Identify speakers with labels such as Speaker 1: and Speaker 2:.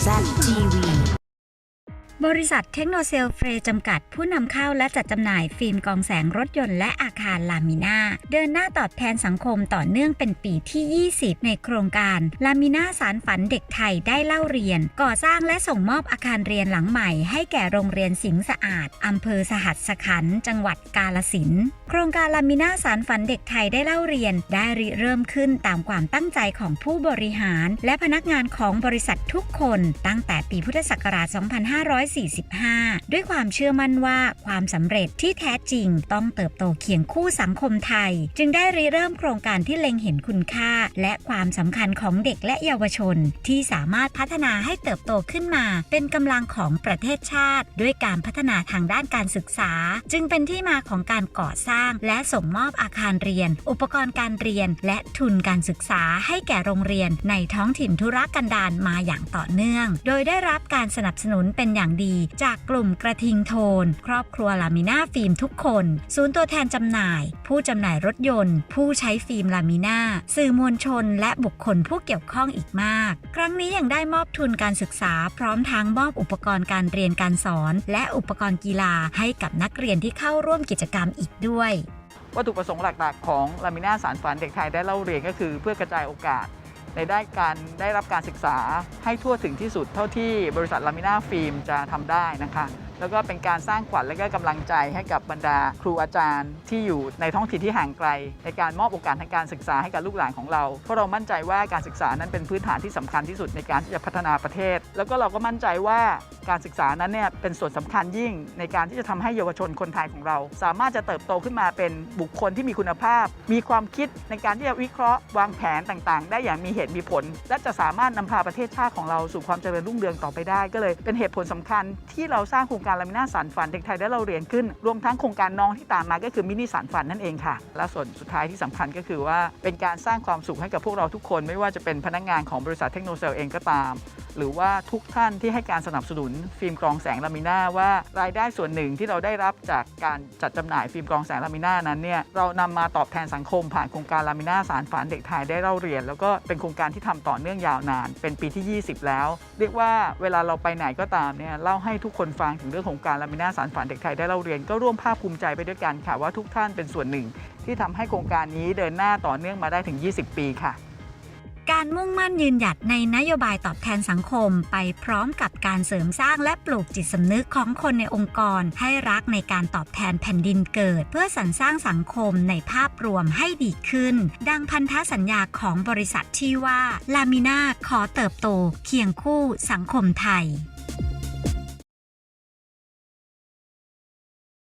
Speaker 1: Zach TV.
Speaker 2: บริษัทเทคโนเซลเฟรจำกัด ผู้นำเข้าและจัดจำหน่ายฟิล์มกองแสงรถยนต์และอาคารลามิน่าเดินหน้าตอบแทนสังคมต่อเนื่องเป็นปีที่ 20 ในโครงการลามิน่าสารฝันเด็กไทยได้เล่าเรียน ก่อสร้างและส่งมอบอาคารเรียนหลังใหม่ ให้แก่โรงเรียนสิงห์สะอาดอำเภอสหัสขันธ์จังหวัดกาลสินโครงการลามิน่าสารฝันเด็กไทยได้เล่าเรียน ได้ริเริ่มขึ้นตามความตั้งใจของผู้บริหาร และพนักงานของบริษัททุกคน ตั้งแต่ปีพุทธศักราช 2500 2545 ด้วยความเชื่อมั่นว่าความสำเร็จที่แท้จริงต้องเติบโตเคียงคู่สังคมไทย จึงได้ริเริ่มโครงการที่เล็งเห็นคุณค่า และความสำคัญของเด็กและเยาวชน ที่สามารถพัฒนาให้เติบโตขึ้นมา เป็นกำลังของประเทศชาติ ด้วยการพัฒนาทางด้านการศึกษา จึงเป็นที่มาของการก่อสร้าง และส่งมอบอาคารเรียน อุปกรณ์การเรียน และทุนการศึกษาให้แก่โรงเรียนในท้องถิ่นธุรกันดารมาอย่างต่อเนื่อง โดยได้รับการสนับสนุนเป็นอย่างดี จากกลุ่มกระทิงโทน ครอบครัวลามิน่าฟิล์มทุกคน ศูนย์ตัวแทนจำหน่าย ผู้จำหน่ายรถยนต์ ผู้ใช้ฟิล์มลามิน่าสื่อมวลชน และบุคคลผู้เกี่ยวข้องอีกมาก ครั้งนี้ยังได้มอบทุนการศึกษา พร้อมทั้งมอบอุปกรณ์การเรียนการสอน และอุปกรณ์กีฬาให้กับนักเรียนที่เข้าร่วมกิจกรรมอีกด้วย
Speaker 3: วัตถุประสงค์หลักๆ ของลามิน่าสารฝันเด็กไทยได้เล่าเรียนก็คือ เพื่อกระจายโอกาส ในด้านการได้รับการศึกษาให้ทั่วถึงที่สุดเท่าที่บริษัทลามิน่าฟิล์มจะทำได้นะคะ แล้วก็เป็นการสร้างขวัญและก็กำลังใจให้กับบรรดาครูอาจารย์ที่อยู่ในท้องถิ่นที่ห่างไกล ในการมอบโอกาสทางการศึกษาให้กับลูกหลานของเรา เพราะเรามั่นใจว่าการศึกษานั้นเป็นพื้นฐานที่สำคัญที่สุดในการที่จะพัฒนาประเทศ แล้วก็เราก็มั่นใจว่าการศึกษานั้นเนี่ยเป็นส่วนสำคัญยิ่ง ในการที่จะทำให้เยาวชนคนไทยของเรา สามารถจะเติบโตขึ้นมาเป็นบุคคลที่มีคุณภาพ มีความคิดในการที่จะวิเคราะห์วางแผนต่างๆ ได้อย่างมีเหตุมีผล และจะสามารถนำพาประเทศชาติของเราสู่ความเจริญรุ่งเรืองต่อไปได้ ก็เลยเป็นเหตุผลสำคัญที่เราสร้างโครงการลามิน่าสารฝันเด็กไทยได้เราเรียนขึ้น รวมทั้งโครงการน้องที่ตามมาก็คือมินิสารฝันนั่นเองค่ะ และส่วนสุดท้ายที่สำคัญก็คือว่าเป็นการสร้างความสุขให้กับพวกเราทุกคน ไม่ว่าจะเป็นพนักงานของบริษัทเทคโนเซลเองก็ตามหรือว่าทุกท่านที่ให้การสนับสนุนฟิล์มกรองแสงลามิน่าว่ารายได้ส่วนหนึ่งที่เราได้รับจากการจัดจำหน่ายฟิล์มกรองแสงลามิน่านั้นเนี่ยเรานำมาตอบแทนสังคมผ่านโครงการลามิน่าสารฝันเด็กไทยได้เล่าเรียน แล้วก็เป็นโครงการที่ทำต่อเนื่องยาวนาน เป็นปีที่ 20 แล้ว เรียกว่าเวลาเราไปไหนก็ตามเนี่ยเล่าให้ทุกคนฟังถึงเรื่องของการลามิน่าสารฝันเด็กไทยได้เล่าเรียน ก็ร่วมภาคภูมิใจไปด้วยกันค่ะว่าทุกท่านเป็นส่วนหนึ่ง ที่ทำให้โครงการนี้เดินหน้าต่อเนื่องมาได้ถึง 20 ปีค่ะ
Speaker 2: การมุ่งมั่นยืนหยัดในนโยบายตอบแทนสังคม ไปพร้อมกับการเสริมสร้างและปลูกจิตสำนึกของคนในองค์กร ให้รักในการตอบแทนแผ่นดินเกิด เพื่อสรรสร้างสังคมในภาพรวมให้ดีขึ้น ดังพันธสัญญาของบริษัทที่ว่าลามิน่าขอเติบโต เคียงคู่สังคมไทย